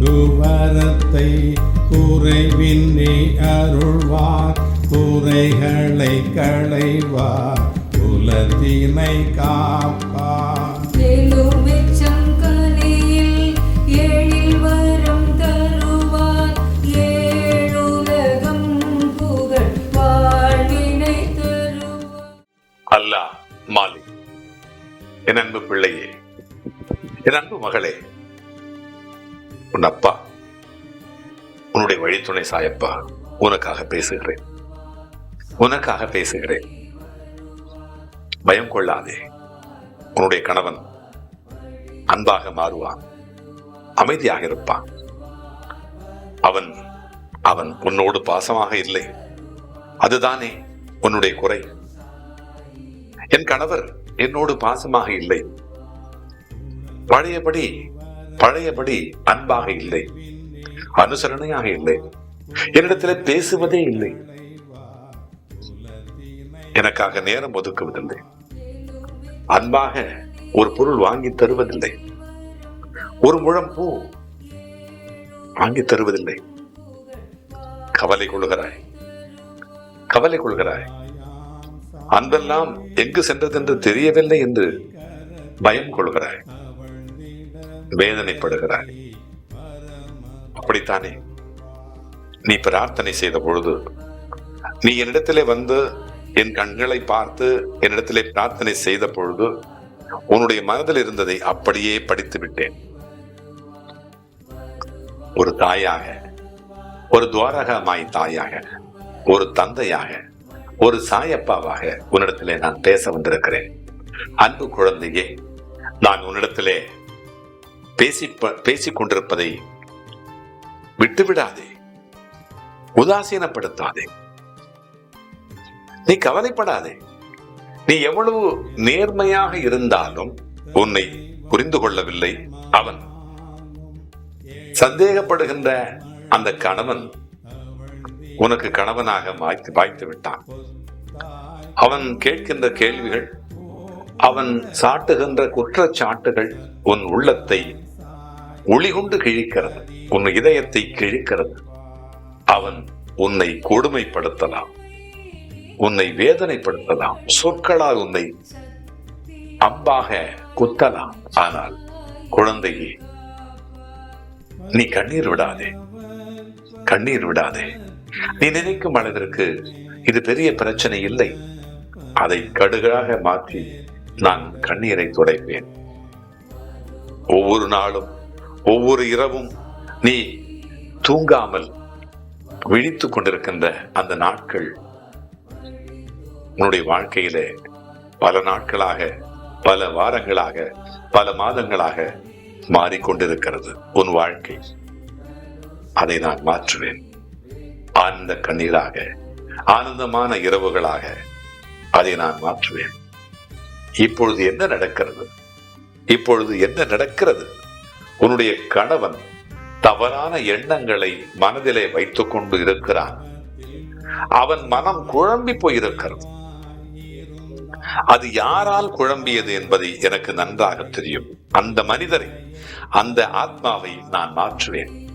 போக்குவரத்தை குறைவின்றி அருள்வார். குறைகளை களைவார். குலத்தினை காப்பார். எழுமிச்சம் கனியில் எழில் வரம் தருவார். ஏழுலகம் புகழ் வாழ்வினை தருவார். அல்லாஹ் மாலிக் என் அன்பு பிள்ளையே என் அன்பு மகளே உன் அப்பா உன்னுடைய வழித்துணை சாயப்பா உனக்காக பேசுகிறேன். உனக்காக பேசுகிறேன். பயம் கொள்ளாதே. உன்னுடைய கணவன் அன்பாக மாறுவான். அமைதியாக இருப்பான். அவன் அவன் உன்னோடு பாசமாக இல்லை. அதுதானே உன்னுடைய குறை. என் கணவர் என்னோடு பாசமாக இல்லை. பழையபடி பழையபடி அன்பாக இல்லை அனுசரணையாக இல்லை என்னிடத்தில் பேசுவதே இல்லை. எனக்காக நேரம் ஒதுக்குவதில்லை. அன்பாக ஒரு பொருள் வாங்கி தருவதில்லை. ஒரு முழம் பூ வாங்கி தருவதில்லை. கவலை கொள்கிறாய் கவலை கொள்கிறாய் அன்பெல்லாம் எங்கு சென்றதென்று தெரியவில்லை என்று பயம் கொள்கிறாய் வேதனைப்படுகிறாய். அப்படித்தானே? நீ பிரார்த்தனை செய்த பொழுது நீ என்னிடத்திலே வந்து என் கண்களை பார்த்து என்னிடத்திலே பிரார்த்தனை செய்த பொழுது உன்னுடைய மனதில் இருந்ததை அப்படியே படித்து விட்டேன் ஒரு தாயாக ஒரு துவாரகமாய் தாயாக ஒரு தந்தையாக ஒரு சாயப்பாவாக உன்னிடத்திலே நான் பேச வந்திருக்கிறேன். அன்பு குழந்தையே நான் உன்னிடத்திலே பேசி பேசிக் கொண்டிருப்பதை விட்டுவிடாதே. உதாசீனப்படுத்தாதே. நீ கவலைப்படாதே. நீ எவ்வளவு நேர்மையாக இருந்தாலும் உன்னை புரிந்து கொள்ளவில்லை அவன். சந்தேகப்படுகின்ற அந்த கணவன் உனக்கு கணவனாக வாய்த்து வாய்த்து விட்டான் அவன் கேட்கின்ற கேள்விகள் அவன் சாட்டுகின்ற குற்றச்சாட்டுகள் உன் உள்ளத்தை ஒளிகொண்டு கிழிக்கிறது. உன் இதயத்தை கிழிக்கிறது. அவன் உன்னை கொடுமைப்படுத்தலாம். உன்னை வேதனைப்படுத்தலாம். சொற்களால் உன்னை அம்பாக குத்தலாம். ஆனால் குழந்தையே நீ கண்ணீர் விடாதே. கண்ணீர் விடாதே. நீ நினைக்கும் அளவிற்கு இது பெரிய பிரச்சனை இல்லை. அதை கடுகாக மாற்றி நான் கண்ணீரை துடைப்பேன். ஒவ்வொரு நாளும் ஒவ்வொரு இரவும் நீ தூங்காமல் விழித்துக் கொண்டிருக்கின்ற அந்த நாட்கள் உன்னுடைய வாழ்க்கையிலே பல நாட்களாக பல வாரங்களாக பல மாதங்களாக மாறிக்கொண்டிருக்கிறது உன் வாழ்க்கை. அதை நான் மாற்றுவேன். ஆனந்த கண்ணீராக ஆனந்தமான இரவுகளாக அதை நான் மாற்றுவேன். இப்பொழுது என்ன நடக்கிறது? இப்பொழுது என்ன நடக்கிறது? உன்னுடைய கணவன் தவறான எண்ணங்களை மனதிலே வைத்துக் கொண்டு இருக்கிறான். அவன் மனம் குழம்பி போயிருக்கிறது. அது யாரால் குழம்பியது என்பதை எனக்கு நன்றாக தெரியும். அந்த மனிதரை அந்த ஆத்மாவை நான் மாற்றுவேன்.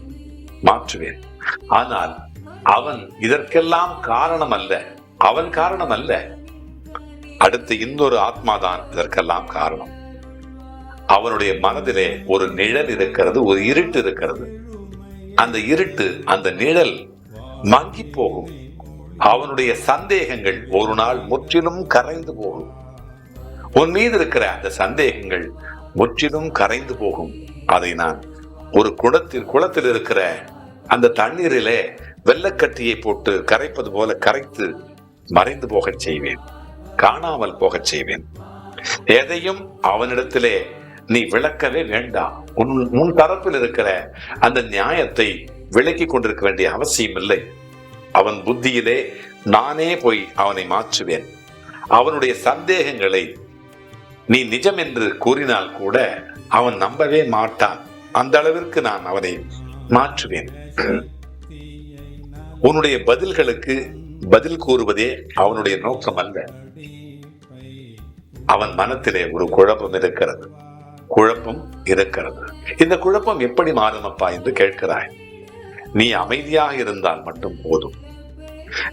மாற்றுவேன். ஆனால் அவன் இதற்கெல்லாம் காரணம் அல்ல அவன் காரணம் அல்ல அடுத்து இன்னொரு ஆத்மாதான் இதற்கெல்லாம் காரணம். அவனுடைய மனதிலே ஒரு நிழல் இருக்கிறது ஒரு இருட்டு இருக்கிறது. அந்த இருட்டு அந்த நிழல் மங்கி போகும். அவனுடைய சந்தேகங்கள் ஒரு நாள் முற்றிலும் கரைந்து போகும். உன் மீது இருக்கிற அந்த சந்தேகங்கள் முற்றிலும் கரைந்து போகும். அதை நான் ஒரு குளத்தில் குளத்தில் இருக்கிற அந்த தண்ணீரிலே வெள்ளக்கட்டியை போட்டு கரைப்பது போல கரைத்து மறைந்து போகச் செய்வேன். காணாமல் போகச் செய்வேன். எதையும் அவனிடத்திலே நீ விளக்கவே வேண்டாம். உன் உன் தரப்பில் இருக்கிற அந்த நியாயத்தை விளக்கி கொண்டிருக்க வேண்டிய அவசியம் இல்லை. அவன் புத்தியிலே நானே போய் அவனை மாற்றுவேன். அவனுடைய சந்தேகங்களை நீ நிஜம் என்று கூறினால் கூட அவன் நம்பவே மாட்டான். அந்த அளவிற்கு நான் அவனை மாற்றுவேன். உன்னுடைய பதில்களுக்கு பதில் கூறுவதே அவனுடைய நோக்கம் அல்ல. அவன் மனத்திலே ஒரு குழப்பம் இருக்கிறது. குழப்பம் இருக்கிறது. இந்த குழப்பம் எப்படி மாறுமப்பா என்று கேட்கிறாய். நீ அமைதியாக இருந்தால் மட்டும் போதும்.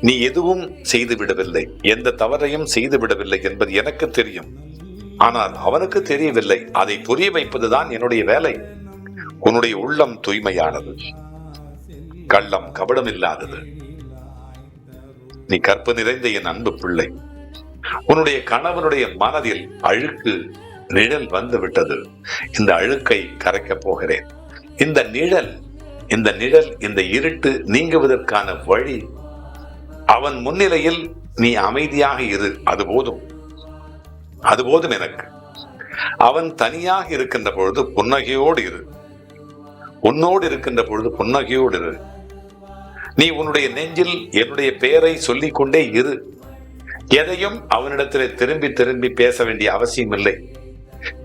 நீ எதுவும் செய்து விடவில்லை. எந்த தவறையும் செய்து விடவில்லை என்பது எனக்கு தெரியும். ஆனால் அவனுக்கு தெரியவில்லை. அதை புரிய வைப்பதுதான் என்னுடைய வேலை. உன்னுடைய உள்ளம் தூய்மையானது. கள்ளம் கபடம் இல்லாதது நீ கற்பு நிறைந்த என் அன்பு பிள்ளை. உன்னுடைய கணவனுடைய மனதில் அழுக்கு நிழல் வந்து விட்டது இந்த அழுக்கை கரைக்கப் போகிறேன். இந்த நிழல் இந்த நிழல் இந்த இருட்டு நீங்குவதற்கான வழி அவன் முன்னிலையில் நீ அமைதியாக இரு. அது போதும். அது போதும் எனக்கு. அவன் தனியாக இருக்கின்ற பொழுது புன்னகையோடு இரு. உன்னோடு இருக்கின்ற பொழுது புன்னகையோடு இரு. நீ உன்னுடைய நெஞ்சில் என்னுடைய பெயரை சொல்லிக்கொண்டே இரு. எதையும் அவனிடத்திலே திரும்பி திரும்பி பேச வேண்டிய அவசியம் இல்லை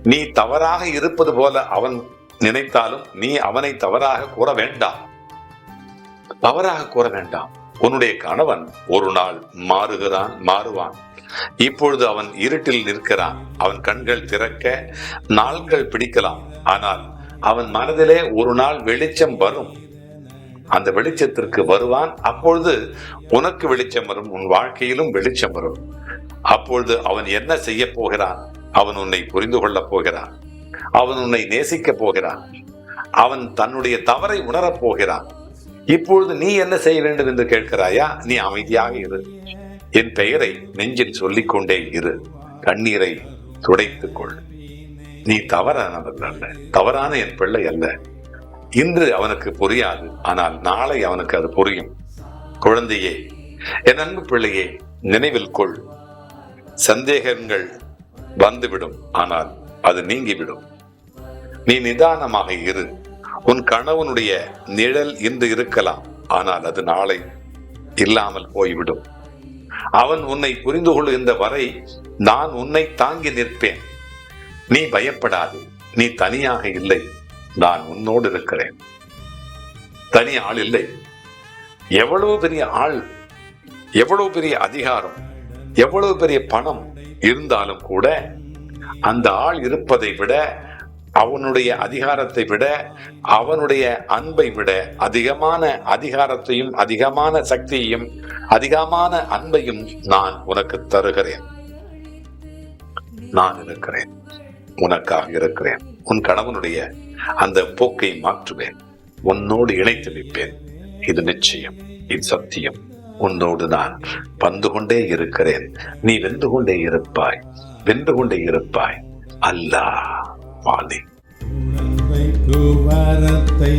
நீ தவறாக இருப்பது போல அவன் நினைத்தாலும் நீ அவனை தவறாக கூற வேண்டாம். தவறாக கூற வேண்டாம். உன்னுடைய கணவன் ஒரு நாள் மாறுகிறான் மாறுவான். இப்பொழுது அவன் இருட்டில் நிற்கிறான். அவன் கண்கள் திறக்க நாள்கள் பிடிக்கலாம். ஆனால் அவன் மனதிலே ஒரு நாள் வெளிச்சம் வரும். அந்த வெளிச்சத்திற்கு வருவான். அப்பொழுது உனக்கு வெளிச்சம் வரும். உன் வாழ்க்கையிலும் வெளிச்சம் வரும். அப்பொழுது அவன் என்ன செய்ய போகிறான்? அவன் உன்னை புரிந்து கொள்ளப் போகிறான். அவன் உன்னை நேசிக்கப் போகிறான். அவன் தன்னுடைய தவறை உணரப் போகிறான். இப்பொழுது நீ என்ன செய்ய வேண்டும் என்று கேட்கிறாயா? நீ அமைதியாக இரு. என் பெயரை நெஞ்சில் சொல்லிக் கொண்டே இரு. கண்ணீரை துடைத்துக் கொள். நீ தவறானவன் அல்ல. தவறான என் பிள்ளை அல்ல. இன்று அவனுக்கு புரியாது. ஆனால் நாளை அவனுக்கு அது புரியும். குழந்தையே என் அன்பு பிள்ளையே நினைவில் கொள். சந்தேகங்கள் வந்துவிடும். ஆனால் அது நீங்கிவிடும். நீ நிதானமாக இரு. உன் கணவனுடைய நிழல் இன்று இருக்கலாம். ஆனால் அது நாளை இல்லாமல் போய்விடும். அவன் உன்னை புரிந்து கொள்ளுகின்ற வரை நான் உன்னை தாங்கி நிற்பேன். நீ பயப்படாது. நீ தனியாக இல்லை. நான் உன்னோடு இருக்கிறேன். தனி ஆள் இல்லை. எவ்வளவு பெரிய ஆள் எவ்வளவு பெரிய அதிகாரம் எவ்வளவு பெரிய பணம் இருந்தாலும் கூட அந்த ஆள் இருப்பதை விட அவனுடைய அதிகாரத்தை விட அவனுடைய அன்பை விட அதிகமான அதிகாரத்தையும் அதிகமான சக்தியையும் அதிகமான அன்பையும் நான் உனக்கு தருகிறேன். நான் இருக்கிறேன். உனக்காக இருக்கிறேன். உன் கணவனுடைய அந்த போக்கை மாற்றுவேன். உன்னோடு இணைத்து வைப்பேன் இது நிச்சயம். இது சத்தியம். உன்னோடு நான் வந்து கொண்டே இருக்கிறேன். நீ வென்று கொண்டே இருப்பாய். வென்று கொண்டே இருப்பாய். அல்லா வாலி குழந்தைக்கு வரத்தை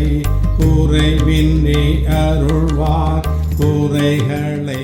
குறைவின்றி அருள்வார். குறைகளை